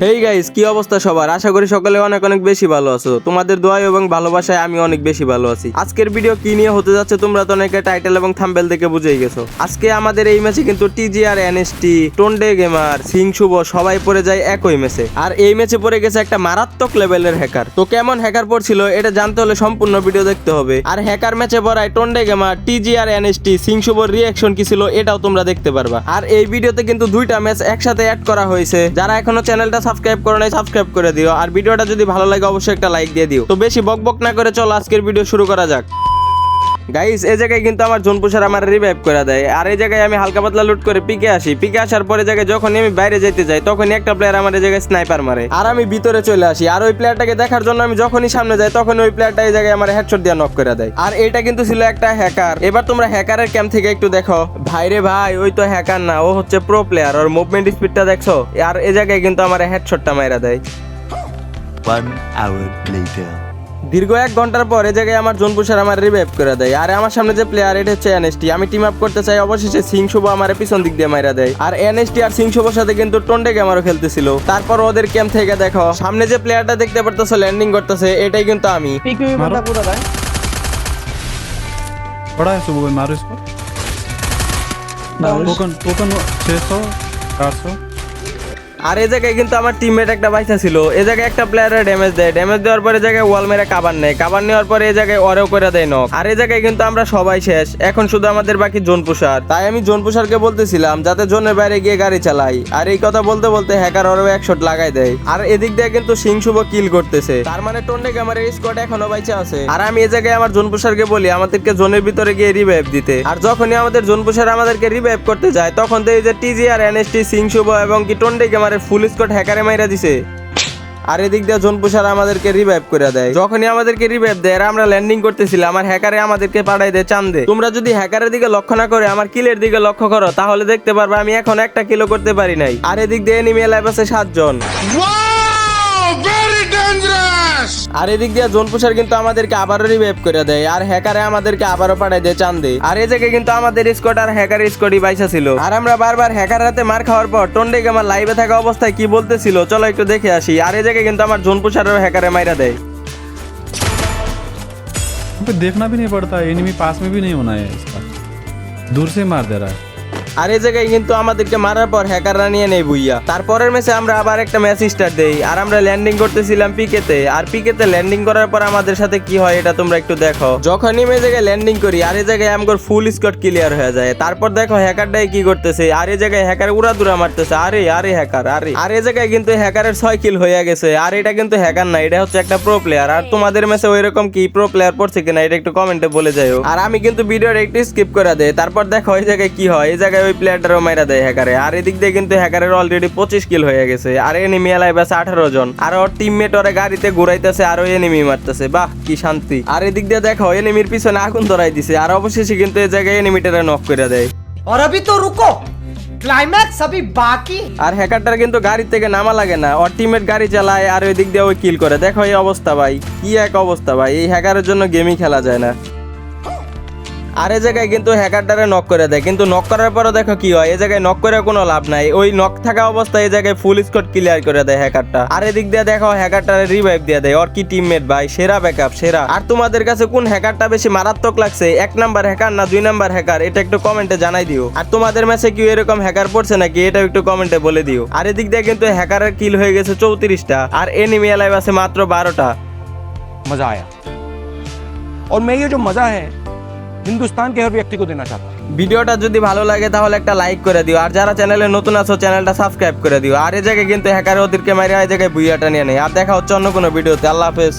Hey guys কি অবস্থা সবার? আশা করি সকলে অনেক অনেক বেশি ভালো আছো। তোমাদের দোয়া এবং ভালোবাসায় আমি অনেক বেশি ভালো আছি। আজকের ভিডিও কি নিয়ে হতে যাচ্ছে তোমরা তো অনেকে টাইটেল এবং থাম্বেল দেখে বুঝেই গেছো। আজকে আমাদের এই ম্যাচে কিন্তু টিজিআর এনএসটি টোন্ডে গেমার সিং শুভ সবাই পড়ে যায় একই ম্যাচে আর এই ম্যাচে পড়ে গেছে একটা মারাত্মক লেভেলের হ্যাকার তো কেমন হ্যাকার পড়ছিল এটা জানতে হলে সম্পূর্ণ ভিডিও দেখতে হবে। আর হ্যাকার ম্যাচে পড়ায় টোন্ডে গেমার টিজিআর এনএসটি সিং শুভর রিয়াকশন কি ছিল এটাও তোমরা দেখতে পারবা। আর এই ভিডিওতে কিন্তু দুইটা ম্যাচ একসাথে অ্যাড করা হয়েছে। যারা এখনও চ্যানেলটা সাবস্ক্রাইব করে নাই সাবস্ক্রাইব করে দিও। আর ভিডিওটা যদি ভালো লাগে, অবশ্যই একটা লাইক দিয়ে দিও। তো বেশি বক বক না করে চলো, আজকের ভিডিও শুরু করা যাক। গাইস এই জায়গায় কিন্তু আমার জোনপুষার আমার রিভাইভ করে দেয়। আর এই জায়গায় আমি হালকা পাতলা লুট করে পিকে আসি। পিকে আসার পরে জায়গায় যখনই আমি বাইরে যেতে যাই, তখনই একটা প্লেয়ার আমার এই জায়গায় স্নাইপার মারে। আর আমি ভিতরে চলে আসি। আর ওই প্লেয়ারটাকে দেখার জন্য আমি যখনই সামনে যাই তখন ওই প্লেয়ারটা এই জায়গায় আমার হেডশট দিয়ে নক করে দেয়। আর এটা কিন্তু ছিল একটা হ্যাকার এবার তোমরা হ্যাকারের ক্যাম্প থেকে একটু দেখো। ভাইরে ভাই, ওই তো হ্যাকার না, ও হচ্ছে প্রো প্লেয়ার ওর মুভমেন্ট স্পিডটা দেখছ? আর এই জায়গায় কিন্তু আমার হেডশটটা মাইরা দেয়। One hour later. দীর্ঘ এক ঘন্টার পর এই জায়গায় আমার জোনপুষার আমার রিভাইভ করে দেয় আর আমার সামনে যে প্লেয়ার এটা হচ্ছে এনএসটি আমি টিম আপ করতে চাই অবশেষে সিং শুভ আমার পিছন দিক দিয়ে মাইরা দেয় আর এনএসটি আর সিং শুভর সাথে কিন্তু টন্ডে গেমারও খেলতেছিল তারপর ওদের ক্যাম্প থেকে দেখো সামনে যে প্লেয়ারটা দেখতে পারতেছো ল্যান্ডিং করতেছে এটাই কিন্তু আমি पीक में भी बंदा पूरा था बड़ा है सुबह मारो इसको टोकन टोकन छः सौ चार सौ আর এই জায়গায় কিন্তু আমার টিমমেট একটা বাইসা ছিল। এই জায়গায় একটা প্লেয়ারের ড্যামেজ দেয়। ড্যামেজ দেওয়ার পরে জায়গায় ওয়াল মেরে কাবার নেয়। কাবার নেওয়ার পরে এই জায়গায় অরেও করে দেয় নক আর এই জায়গায় কিন্তু আমরা সবাই শেষ। এখন শুধু আমাদের বাকি জোন পুষার তাই আমি জোন পুষারকে বলতেছিলাম, যাতে জোনের বাইরে গিয়ে গাড়ি চালাই আর এই কথা বলতে বলতে হ্যাকার ওরও এক শট লাগাই দেয়। আর এদিক দিয়ে কিন্তু সিং শুভ কিল করতেছে। তার মানে টন্ডে আমার স্কোয়াড এখনও বাইচে আছে। আর আমি এই জায়গায় আমার জোন পুষারকে বলি, আমাদেরকে জোনের ভিতরে গিয়ে রিভাইভ দিতে। আর যখনই আমাদের জোন পুষার আমাদেরকে রিভাইভ করতে যায়, তখন তো এই যে টিজি আর এনএসটি সিং শুভ এবং কি টন্ডে গেমারের ফুল স্কট হ্যাকারে মাইরা দিছে। আর এদিক দিয়ে জোনপুষার আমাদেরকে রিভাইভ করে দেয়। যখনই আমাদেরকে রিভাইভ দেয় আর আমরা ল্যান্ডিং করতেছিলাম, আমার হ্যাকারে আমাদেরকে পাঠাই দেয় চান্দে। তোমরা যদি হ্যাকারের দিকে লক্ষ্য না করে, আমার কিলের দিকে লক্ষ্য করো, তাহলে দেখতে পারবে আমি এখন একটা কিলো করতে পারি নাই। আর এদিক দিয়ে এনিমি লাইভ আছে সাতজন। আর এদিক দিয়ে জোনপুষার কিন্তু আমাদেরকে আবারও রিভাইভ করে দেয় আর হ্যাকারে আমাদেরকে আবারও পাঠাই দেয় চান্দে আর এই জায়গায় কিন্তু আমাদের স্কোয়াড আর হ্যাকার স্কোয়াডই বাইসা ছিল আর আমরা বারবার হ্যাকার হাতে মার খাওয়ার পর টন্ডে আমার লাইভে থাকা অবস্থায় কি বলতেছিল চলো একটু দেখে আসি আর এই জায়গায় কিন্তু আমার জোনপুষারের হ্যাকারে মাইরা দেয় यहाँ पे देखना भी नहीं पड़ता एनिमी पास में भी नहीं होना है इसका दूर से मार दे रहा है আর এই জায়গায় কিন্তু আমাদেরকে মারার পর হ্যাকাররা নিয়ে নেই বুইয়া। তারপরের ম্যাচে আমরা আবার একটা ম্যাচ স্টার্ট দেই। আর আমরা ল্যান্ডিং করতেছিলাম পিকেতে। আর পিকেতে ল্যান্ডিং করার পর আমাদের সাথে কি হয় এটা তোমরা একটু দেখো। যখনই এই জায়গায় ল্যান্ডিং করি, আর এই জায়গায় আমার ফুল স্কট ক্লিয়ার হয়ে যায়। তারপর দেখো হ্যাকারটাই কি করতেছে। আর এই জায়গায় হ্যাকার উড়া দুরা মারতেছে। আরে আরে হ্যাকার, আরে। আর এই জায়গায় কিন্তু হ্যাকারের ছয় কিল হয়ে গেছে। আর এটা কিন্তু হ্যাকার না, এটা হচ্ছে একটা প্রো প্লেয়ার আর তোমাদের ম্যাচে ওই রকম কি প্রো প্লেয়ার পড়ছে কিনা, এটা একটু কমেন্টে বলে যাও আর আমি কিন্তু ভিডিওর একটু স্কিপ করে দেই। তারপর দেখো এই জায়গায় কি হয়। এই জায়গায় ওই প্লেয়ারটারও মাইরা দেয় হ্যাকারে আর এদিক দিয়ে কিন্তু হ্যাকারের অলরেডি পঁচিশ কিল হয়ে গেছে আর এনিমি এলাই বাসে আঠারো জন আর ওর টিমমেট ওরে গাড়িতে ঘুরাইতেছে আর ওই এনিমি মারতেছে বাহ কি শান্তি আর এদিক দিয়ে দেখো এনিমির পিছনে আগুন ধরাই দিছে আর অবশেষে কিন্তু এই জায়গায় এনিমিটারে নক করে দেয় और अभी तो रुको क्लाइमैक्स अभी बाकी है। আর হ্যাকারটার কিন্তু গাড়ি থেকে নামা লাগে না ওর টিমমেট গাড়ি চালায় আর ওই দিক দিয়ে ওই কিল করে দেখো এই অবস্থা ভাই কি এক অবস্থা ভাই এই হ্যাকারের জন্য গেমই খেলা যায় না আর এই জায়গায় কিন্তু হ্যাকারটারে নক করে দেয় কিন্তু নক করার পরও দেখো কি হয় এই জায়গায় নক করে কোনো লাভ নাই ওই নক থাকা অবস্থায় এই জায়গায় ফুল স্কট ক্লিয়ার করে দেয় হ্যাকারটা আর এদিক দিয়ে দেখো হ্যাকারটারে রিভাইভ দিয়ে দেয় ওর কি টিমমেট ভাই সেরা ব্যাকআপ সেরা আর তোমাদের কাছে কোন হ্যাকারটা বেশি মারাত্মক লাগছে এক নাম্বার হ্যাকার না দুই নাম্বার হ্যাকার এটা একটু কমেন্টে জানাই দিও আর তোমাদের ম্যাচে কি এরকম হ্যাকার পড়ছে নাকি এটা একটু কমেন্টে বলে দিও আর এদিক দিয়ে কিন্তু হ্যাকারের কিল হয়ে গেছে চৌত্রিশটা আর এনিমি লাইভ আছে মাত্র বারোটা मजा आया और मैं ये जो मजा है हिंदुस्तान के हर व्यक्ति को देना चाहता हूँ ভিডিওটা যদি ভালো লাগে তাহলে একটা লাইক করে দিও আর যারা চ্যানেলে নতুন আছো চ্যানেলটা সাবস্ক্রাইব করে দিও আর এই জায়গায় কিন্তু হ্যাকার ওদেরকে মারি এই জায়গায় বুইয়াটা নিয়ে নেই আর দেখা হচ্ছে অন্য কোনো ভিডিওতে আল্লাহ হাফেজ